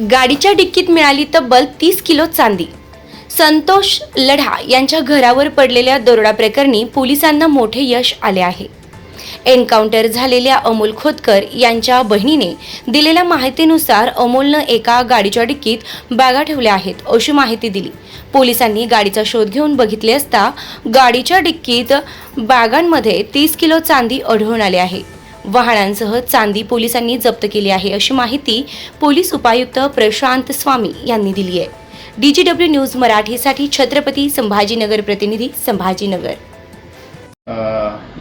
गाडीच्या डिक्कीत मिळाली तब्बल तीस किलो चांदी. संतोष लढा यांच्या घरावर पडलेल्या दरोडा प्रकरणी पोलिसांना मोठे यश आले आहे. एन्काउंटर झालेल्या अमोल खोतकर यांच्या बहिणीने दिलेल्या माहितीनुसार अमोलनं एका गाडीच्या डिक्कीत बॅगा ठेवल्या आहेत अशी माहिती दिली. पोलिसांनी गाडीचा शोध घेऊन बघितले असता गाडीच्या डिक्कीत बॅगांमध्ये तीस किलो चांदी आढळून आली आहे. वाहनांसह चांदी पोलिसांनी जप्त केली आहे अशी माहिती पोलीस उपायुक्त प्रशांत स्वामी यांनी दिली आहे. डीजीडब्ल्यू न्यूज मराठीसाठी छत्रपती संभाजीनगर प्रतिनिधी Sambhajinagar.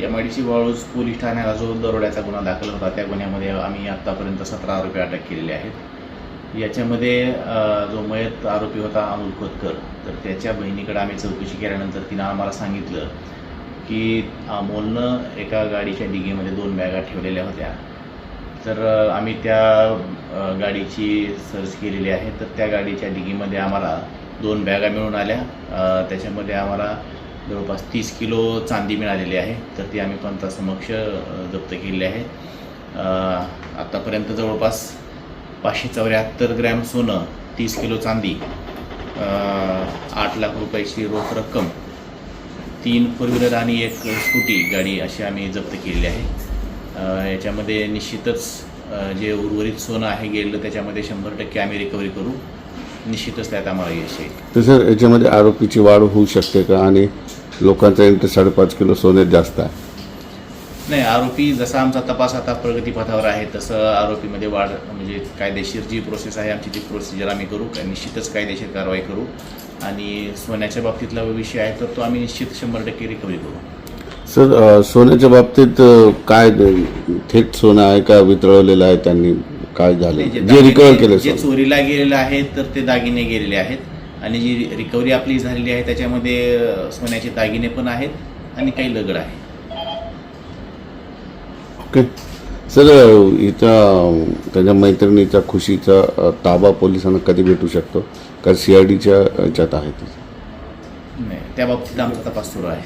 M I D C Waluj police ठाण्याला जो दरोड्याचा गुन्हा दाखल होता. त्या गुन्ह्यामध्ये आम्ही आत्तापर्यंत सतरा आरोपी अटक केलेले आहेत. याच्यामध्ये जो मयत आरोपी होता अमोल खोतकर तर त्याच्या बहिणीकडे आम्ही चौकशी केल्यानंतर तिनं आम्हाला सांगितलं की अमोलनं एका गाडीच्या डिगीमध्ये दोन बॅगा ठेवलेल्या होत्या. तर आम्ही त्या गाडीची सर्च केलेली आहे. तर त्या गाडीच्या डिगीमध्ये आम्हाला दोन बॅगा मिळून आल्या. त्याच्यामध्ये आम्हाला जवळपास तीस किलो चांदी मिळालेली आहे. तर ती आम्ही पंथासमक्ष जप्त केलेली आहे. आत्तापर्यंत जवळपास पाचशे चौऱ्याहत्तर ग्रॅम सोनं तीस किलो चांदी आठ लाख रुपयाची रोख रक्कम तीन फोर व्हीलर आणि एक स्कूटी गाडी अशी आम्ही जप्त केलेली आहे. याच्यामध्ये निश्चितच जे उर्वरित सोनं आहे गेलेलं त्याच्यामध्ये शंभर टक्के आम्ही रिकव्हरी करू. निश्चितच त्यात आम्हाला यश येईल. तर सर याच्यामध्ये आरोपीची वाढ होऊ शकते का? आणि लोकांचा इंटर साडेपाच किलो सोने जास्त आहे. नाही आरोपी जसा आमचा तपास आता प्रगतीपथावर आहे तसं आरोपीमध्ये वाढ म्हणजे कायदेशीर जी प्रोसेस आहे आमची ती प्रोसिजर आम्ही करू. निश्चितच कायदेशीर कारवाई करू. आणि सोन्याच्या बाबतीतला विषय आहे तर तो आम्ही निश्चित शंभर टक्के रिकव्हरी करू. सर सोन्याच्या बाबतीत काय थेट सोनं आहे का? वितळवलेलं आहे त्यांनी? काय झालं? जे रिकवर केलं जे चोरीला गेलेले आहेत तर ते दागिने गेलेले आहेत. आणि जी रिकव्हरी आपली झालेली आहे त्याच्यामध्ये सोन्याचे दागिने पण आहेत आणि काही लगड आहे. ओके. सर हिचा त्याच्या मैत्रिणीचा खुशीचा ताबा पोलिसांना कधी भेटू शकतो? का सी आय डीच्या याच्यात आहे नाही त्या बाबतीत आमचा तपास सुरू आहे.